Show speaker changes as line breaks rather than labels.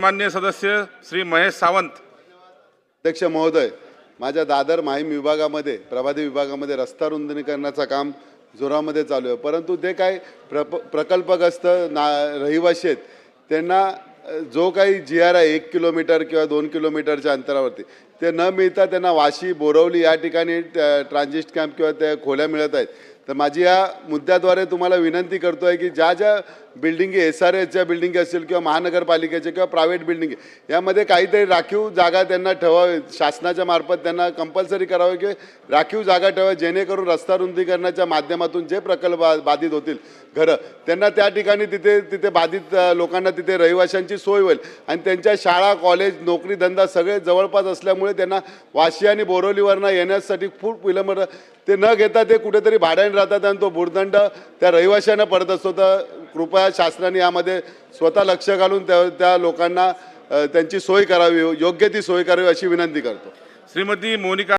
मान्य सदस्य श्री महेश सावंत.
अध्यक्ष महोदय माझ्या दादर माहीम विभागामध्ये प्रभादी विभागामध्ये रस्ता रुंदनीकरणाचं काम जोरामध्ये चालू आहे. परंतु ते काय प्रप प्रकल्पग्रस्त ना रहिवासी आहेत त्यांना जो काही जी आर आहे एक किलोमीटर किंवा दोन किलोमीटरच्या अंतरावरती ते न मिळता त्यांना वाशी बोरवली या ठिकाणी ट्रान्झिस्ट कॅम्प किंवा त्या खोल्या मिळत आहेत. तर माझी या मुद्द्याद्वारे तुम्हाला विनंती करतो आहे की ज्या ज्या बिल्डिंगी एस आर एसच्या बिल्डिंगी असतील किंवा महानगरपालिकेच्या किंवा प्रायव्हेट बिल्डिंग यामध्ये काहीतरी राखीव जागा त्यांना ठेवावी शासनाच्या मार्फत त्यांना कंपल्सरी करावे की राखीव जागा ठेवावी जेणेकरून रस्ता रुंदीकरणाच्या माध्यमातून जे प्रकल्प बाधित होतील घरं त्यांना त्या ठिकाणी तिथे तिथे बाधित लोकांना तिथे रहिवाशांची सोय होईल. आणि त्यांच्या शाळा कॉलेज नोकरी धंदा सगळे जवळपास असल्यामुळे त्यांना वाशी आणि बोरवलीवरनं येण्यासाठी खूप विलंब ते न घेता ते कुठेतरी भाड्याने राहतात आणि तो भूर्दंड त्या रहिवाशांना पडत असतो. तर कृपया शासनाने यामध्ये स्वतः लक्ष घालून त्या त्या लोकांना त्यांची सोय करावी योग्य ती सोय करावी अशी विनंती करतो.
श्रीमती मोनिका